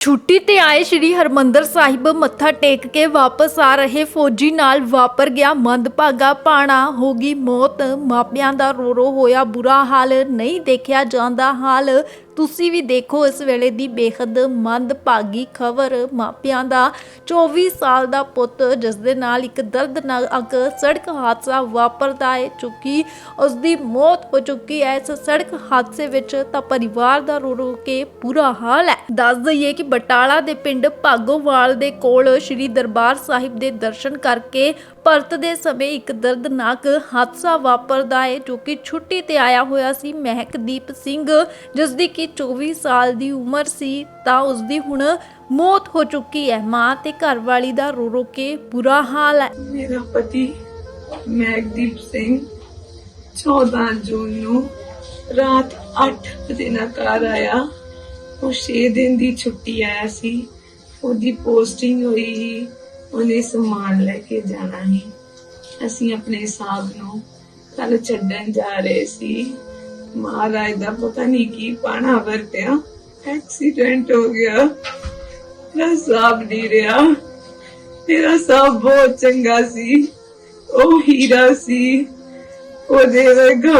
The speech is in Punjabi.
ਛੁੱਟੀ ਤੇ ਆਏ ਸ਼੍ਰੀ ਹਰਮੰਦਰ ਸਾਹਿਬ, ਮੱਥਾ ਟੇਕ ਕੇ ਵਾਪਸ ਆ ਰਹੇ ਫੌਜੀ ਨਾਲ ਵਾਪਰ ਗਿਆ ਮੰਦਭਾਗਾ ਪਾਣਾ ਹੋ ਗਈ ਮੌਤ, ਮਾਪਿਆਂ ਦਾ ਰੋ ਰੋ ਹੋਇਆ ਬੁਰਾ ਹਾਲ, ਨਹੀਂ ਦੇਖਿਆ ਜਾਂਦਾ ਹਾਲ। ਤੁਸੀਂ ਵੀ ਦੇਖੋ ਇਸ ਵੇਲੇ ਦੀ ਬੇਹੱਦ ਮੰਦਭਾਗੀ ਖਬਰ ਮਾਪਿਆਂ ਦਾ। 24 ਸਾਲ ਦਾ ਪੁੱਤ ਜਿਸ ਦੇ ਨਾਲ ਇੱਕ ਦਰਦਨਾਕ ਸੜਕ ਹਾਦਸਾ ਵਾਪਰਦਾ ਹੈ, ਚੁੱਕੀ ਉਸ ਦੀ ਮੌਤ ਹੋ ਚੁੱਕੀ ਹੈ। ਇਸ ਸੜਕ ਹਾਦਸੇ ਵਿੱਚ ਤਾਂ ਪਰਿਵਾਰ ਦਾ ਰੋ ਰੋ ਕੇ ਬੁਰਾ ਹਾਲ ਹੈ। ਦੱਸ ਦਈਏ ਕਿ ਬਟਾਲਾ ਦੇ ਪਿੰਡ ਭਾਗੋਵਾਲ ਦੇ ਕੋਲ ਸ੍ਰੀ ਦਰਬਾਰ ਸਾਹਿਬ ਦੇ ਦਰਸ਼ਨ ਕਰਕੇ ਭਰਤ ਦੇ ਸਮੇਂ ਇੱਕ ਦਰਦਨਾਕ ਹਾਦਸਾ ਵਾਪਰਦਾ ਹੈ, ਜੋ ਕਿ ਛੁੱਟੀ ਤੇ ਆਇਆ ਹੋਇਆ ਸੀ। ਮਹਿਕਦੀਪ ਸਿੰਘ, ਜਿਸ ਦੀ ਕਿ 24 ਸਾਲ ਦੀ ਉਮਰ ਸੀ, ਤਾਂ ਉਸ ਦੀ ਹੁਣ ਮੌਤ ਹੋ ਚੁੱਕੀ ਹੈ। ਮਾਂ ਤੇ ਘਰਵਾਲੀ ਦਾ ਰੋ ਰੋ ਕੇ ਬੁਰਾ ਹਾਲ ਹੈ। ਮੇਰਾ ਪਤੀ ਮੈਗਦੀਪ ਸਿੰਘ 14 ਜੂਨ ਨੂੰ ਰਾਤ 8 ਵਜੇ ਨਾਲ ਘਰ ਆਇਆ। ਉਹ 6 ਦਿਨ ਦੀ ਛੁੱਟੀ ਆਇਆ ਸੀ। ਉਹਦੀ ਪੋਸਟਿੰਗ ਹੋਈ ਸੀ, ਉਹਨੇ ਸਮਾਨ ਲੈ ਕੇ ਜਾਣਾ ਸੀ। ਅਸੀਂ ਆਪਣੇ ਹਿਸਾਬ ਨੂੰ ਕੱਲ ਛੱਡਣ ਜਾ ਰਹੇ ਸੀ। ਮਹਾਰਾਜ ਦਾ ਪਤਾ ਨਹੀਂ ਕੀ ਪਾਣਾ ਵਰਤਿਆ ਐਕਸੀਡੈਂਟ ਹੋ ਗਿਆ ਮੇਰਾ ਸਾਬ ਨਹੀਂ ਰਿਹਾ ਤੇਰਾ ਸਾਬ ਬਹੁਤ ਚੰਗਾ ਸੀ ਉਹ ਹੀਰਾ ਸੀ ਉਹਦੇ ਵਰਗਾ